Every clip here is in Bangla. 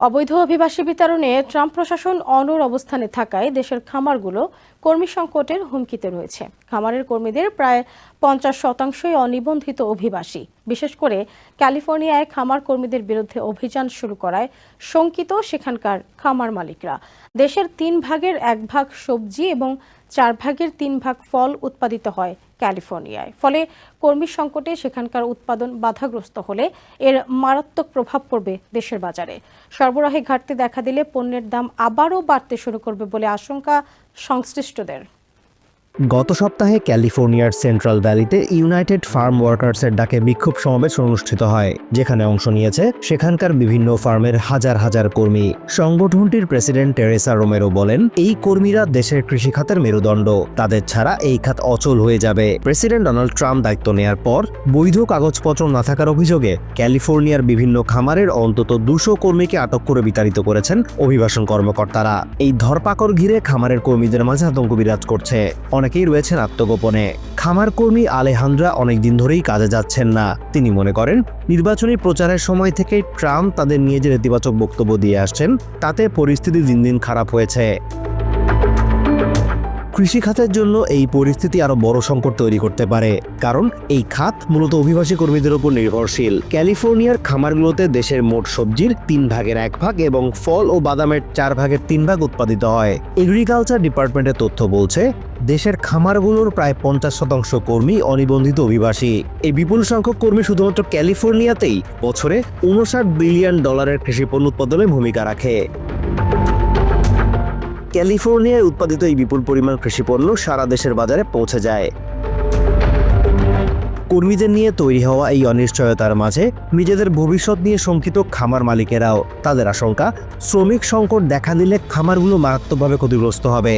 অবৈধ অভিবাসী বিতরণে ট্রাম্প প্রশাসন অনড় অবস্থানে থাকায় দেশের খামারগুলো কর্মী সংকটের হুমকিতে রয়েছে। খামারের কর্মীদের প্রায় পঞ্চাশ শতাংশই অনিবন্ধিত অভিবাসী। বিশেষ করে ক্যালিফোর্নিয়ায় খামার কর্মীদের বিরুদ্ধে অভিযান শুরু করায় শঙ্কিত সেখানকার খামার মালিকরা। দেশের তিন ভাগের এক ভাগ সবজি এবং চার ভাগের তিন ভাগ ফল উৎপাদিত হয় ক্যালিফোর্নিয়ায়। ফলে কর্মী সংকটে সেখানকার উৎপাদন বাধাগ্রস্ত হলে এর মারাত্মক প্রভাব পড়বে দেশের বাজারে। সরবরাহে ঘাটতি দেখা দিলে পণ্যের দাম আবারও বাড়তে শুরু করবে বলে আশঙ্কা সংশ্লিষ্টদের। গত সপ্তাহে ক্যালিফোর্নিয়ার সেন্ট্রাল ভ্যালিতে ইউনাইটেড ফার্ম ওয়ার্কার্সের ডাকে বিক্ষোভ সমাবেশ অনুষ্ঠিত হয়, যেখানে অংশ নিয়েছে সেখানকার বিভিন্ন ফার্মের হাজার হাজার কর্মী। সংগঠনটির প্রেসিডেন্ট টেরেসা রোমেরো বলেন, এই কর্মীরা দেশের কৃষিখাতের মেরুদণ্ড। তাদের ছাড়া এই খাত অচল হয়ে যাবে। প্রেসিডেন্ট ডোনাল্ড ট্রাম্প দায়িত্ব নেয়ার পর বৈধ কাগজপত্র না থাকার অভিযোগে ক্যালিফোর্নিয়ার বিভিন্ন খামারের অন্তত দুশো কর্মীকে আটক করে বিতাড়িত করেছেন অভিবাসন কর্মকর্তারা। এই ধরপাকড় ঘিরে খামারের কর্মীদের মাঝে আতঙ্ক বিরাজ করছে। অনেকেই রয়েছেন আত্মগোপনে? খামার কর্মী আলেহান্দ্রা অনেকদিন ধরেই কাজে যাচ্ছেন না। তিনি মনে করেন, নির্বাচনী প্রচারের সময় থেকেই ট্রাম্প তাদের নিয়ে যে নেতিবাচক বক্তব্য দিয়ে আসছেন, তাতে পরিস্থিতি দিন দিন খারাপ হয়েছে। কৃষি খাতের জন্য এই পরিস্থিতি আরও বড় সংকট তৈরি করতে পারে, কারণ এই খাত মূলত অভিবাসী কর্মীদের উপর নির্ভরশীল। ক্যালিফোর্নিয়ার খামারগুলোতে দেশের মোট সবজির তিন ভাগের এক ভাগ এবং ফল ও বাদামের চার ভাগের তিন ভাগ উৎপাদিত হয়। এগ্রিকালচার ডিপার্টমেন্টের তথ্য বলছে দেশের খামারগুলোর প্রায় পঞ্চাশ শতাংশ কর্মী অনিবন্ধিত অভিবাসী। এই বিপুল সংখ্যক কর্মী শুধুমাত্র ক্যালিফোর্নিয়াতেই বছরে উনষাট বিলিয়ন ডলারের কৃষি পণ্য উৎপাদনে ভূমিকা রাখে। ক্যালিফোর্নিয়ায় উৎপাদিত এই বিপুল পরিমাণ কৃষিপণ্য সারা দেশের বাজারে পৌঁছে যায়। কর্মীদের নিয়ে তৈরি হওয়া এই অনিশ্চয়তার মাঝে নিজেদের ভবিষ্যৎ নিয়ে শঙ্কিত খামার মালিকেরাও। তাদের আশঙ্কা, শ্রমিক সংকট দেখা দিলে খামারগুলো মারাত্মকভাবে ক্ষতিগ্রস্ত হবে।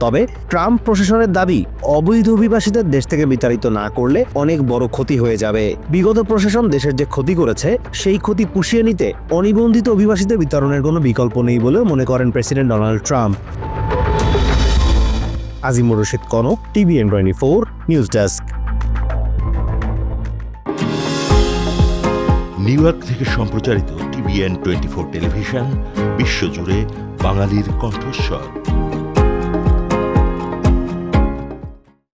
তবে ট্রাম্প প্রশাসনের দাবি, অবৈধ অভিবাসীদের দেশ থেকে বিতাড়িত না করলে অনেক বড় ক্ষতি হয়ে যাবে। বিগত প্রশাসন দেশের যে ক্ষতি করেছে, সেই ক্ষতি পুষিয়ে নিতে অনিবন্ধিত অভিবাসীদের বিতরণের কোনো বিকল্প নেই বলেও মনে করেন president Donald Trump. Azimur Rashid Kanak TVN twenty four, news desk. New York থেকে সম্প্রচারিত টিভিএন টোয়েন্টি ফোর টেলিভিশন, বিশ্বজুড়ে বাঙালির কণ্ঠস্বর।